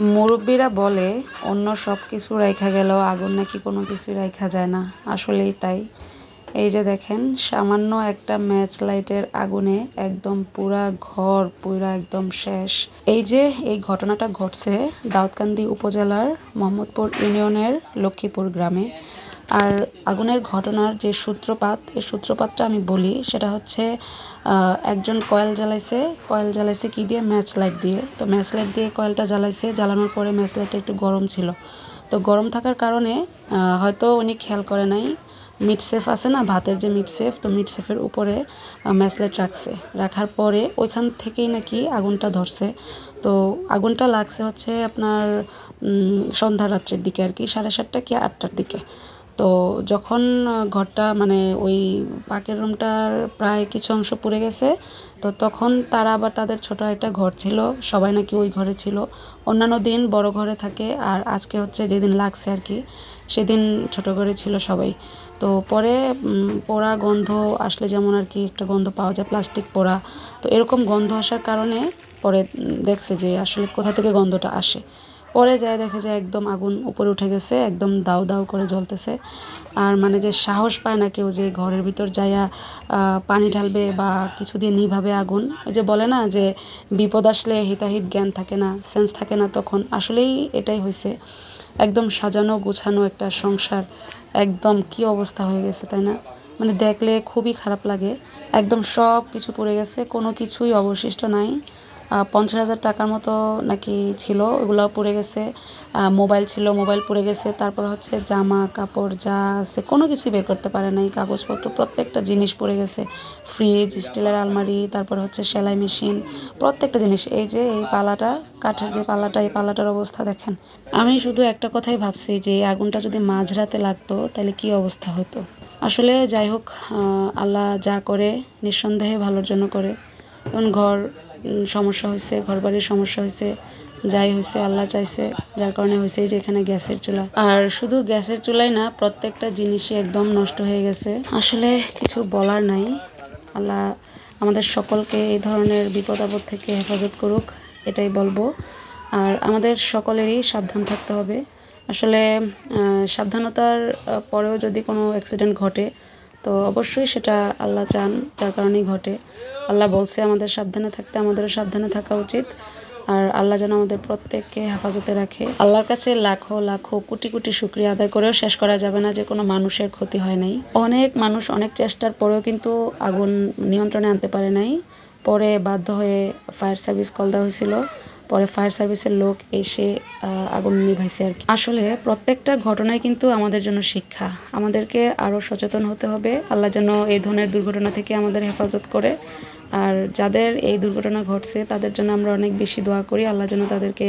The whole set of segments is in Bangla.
মুরব্বীরা বলে, অন্য সব কিছু রাইখা গেলেও আগুন নাকি কোনো কিছু রাইখা যায় না। আসলেই তাই। এই যে দেখেন, সামান্য একটা ম্যাচ লাইটের আগুনে একদম পুরা ঘর, পুরা একদম শেষ। এই যে এই ঘটনাটা ঘটছে দাউদকান্দি উপজেলার মোহাম্মদপুর ইউনিয়নের লক্ষ্মীপুর গ্রামে। আর আগুনের ঘটনার যে সূত্রপাত, এই সূত্রপাতটা আমি বলি, সেটা হচ্ছে একজন কয়েল জ্বালাইছে। কয়েল জ্বালাইছে কি দিয়ে? ম্যাচ লাইট দিয়ে। তো ম্যাচ লাইট দিয়ে কয়েলটা জ্বালাইছে। জ্বালানোর পরে ম্যাচ লাইটটা একটু গরম ছিল। তো গরম থাকার কারণে হয়তো উনি খেয়াল করে নাই, মিট সেফ আছে না? ভাতের যে মিট সেফ, তো মিট সেফের উপরে ম্যাচ লাইট রাখছে। রাখার পরে ওইখান থেকেই নাকি আগুনটা ধরছে। তো আগুনটা লাগছে হচ্ছে আপনার সন্ধ্যা রাত্রের দিকে আর কি, সাড়ে সাতটা কি আটটার দিকে। তো যখন ঘরটা মানে ওই পাকের রুমটার প্রায় কিছু অংশ পুড়ে গেছে, তো তখন তারা আবার তাদের ছোট একটা ঘর ছিল, সবাই নাকি ওই ঘরে ছিল। অন্যান্য দিন বড় ঘরে থাকে, আর আজকে হচ্ছে যেদিন লাগছে আর কি, সেদিন ছোট ঘরে ছিল সবাই। তো পরে পোড়া গন্ধ আসলে যেমন আর কি একটা গন্ধ পাওয়া যায়, প্লাস্টিক পোড়া। তো এরকম গন্ধ আসার কারণে পরে দেখছে যে আসলে কোথা থেকে গন্ধটা আসে। পরে যায়, দেখে যায় একদম আগুন উপরে উঠে গেছে, একদম দাউ দাউ করে জ্বলতেছে। আর মানে যে সাহস পায় না কেউ যে ঘরের ভিতর যাইয়া পানি ঢালবে বা কিছু দিয়ে নিভাবে আগুন, ওই যে বলে না যে বিপদ আসলে হিতাহিত জ্ঞান থাকে না সেন্স থাকে না তখন। আসলেই এটাই হয়েছে একদম সাজানো গোছানো একটা সংসার, একদম কি অবস্থা হয়ে গেছে, তাই না? মানে দেখলে খুবই খারাপ লাগে। একদম সব কিছু পড়ে গেছে, কোনো কিছুই অবশিষ্ট নাই। পঞ্চাশ হাজার টাকার মতো নাকি ছিল, ওগুলোও পড়ে গেছে। মোবাইল ছিল, মোবাইল পড়ে গেছে। তারপর হচ্ছে জামা, কাপড়, যা আছে, কোনো কিছুই বের করতে পারে নাই। কাগজপত্র, প্রত্যেকটা জিনিস পড়ে গেছে। ফ্রিজ স্টিলের আলমারি, তারপর হচ্ছে সেলাই মেশিন, প্রত্যেকটা জিনিস। এই যে এই পালাটা, কাঠের যে পালাটা, এই পালাটার অবস্থা দেখেন। আমি শুধু একটা কথাই ভাবছি যে আগুনটা যদি মাঝরাতে লাগতো, তাহলে কি অবস্থা হতো? আসলে যাই হোক আল্লাহ যা করে, নিঃসন্দেহে ভালোর জন্য করে। এখন ঘর সমস্যা হয়েছে ঘর বাড়ির সমস্যা হয়েছে, যাই হয়েছে, আল্লাহ চাইছে, যার কারণে হয়েছে যে এখানে গ্যাসের চুলা। আর শুধু গ্যাসের চুলাই না, প্রত্যেকটা জিনিসই একদম নষ্ট হয়ে গেছে। আসলে কিছু বলার নাই। আল্লাহ আমাদের সকলকে এই ধরনের বিপদ আপদ থেকে হেফাজত করুক, এটাই বলব। আর আমাদের সকলেরই সাবধান থাকতে হবে। আসলে সাবধানতার পরেও যদি কোনো অ্যাক্সিডেন্ট ঘটে তো অবশ্যই সেটা আল্লাহ চান, যার কারণেই ঘটে। আল্লাহ বলছে, আমাদের সাবধানে থাকতে, আমাদেরও সাবধানে থাকা উচিত। আর আল্লাহ যেন আমাদের প্রত্যেককে হেফাজতে রাখে। আল্লাহর কাছে লাখো লাখো, কোটি কোটি শুক্রিয়া আদায় করেও শেষ করা যাবে না যে কোনো মানুষের ক্ষতি হয় নাই। অনেক মানুষ অনেক চেষ্টার পরেও কিন্তু আগুন নিয়ন্ত্রণে আনতে পারে নাই। পরে বাধ্য হয়ে ফায়ার সার্ভিস কল দেওয়া হয়েছিল। পরে ফায়ার সার্ভিসের লোক এসে আগুন নিভাইছে আর কি। আসলে প্রত্যেকটা ঘটনায় কিন্তু আমাদের জন্য শিক্ষা। আমাদেরকে আরও সচেতন হতে হবে। আল্লাহ যেন এই ধরনের দুর্ঘটনা থেকে আমাদের হেফাজত করে। আর যাদের এই দুর্ঘটনা ঘটছে তাদের জন্য আমরা অনেক বেশি দোয়া করি। আল্লাহ যেন তাদেরকে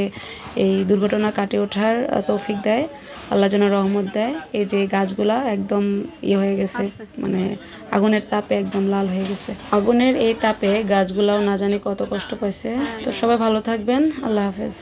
এই দুর্ঘটনা কাটিয়ে ওঠার তৌফিক দেয়। আল্লাহ যেন রহমত দেয়। এই যে গাছগুলা একদম ইয়ে হয়ে গেছে মানে আগুনের তাপে একদম লাল হয়ে গেছে। আগুনের এই তাপে গাছগুলাও না জানি কত কষ্ট পাইছে। তো সবাই ভালো থাকবেন। আল্লাহ হাফেজ।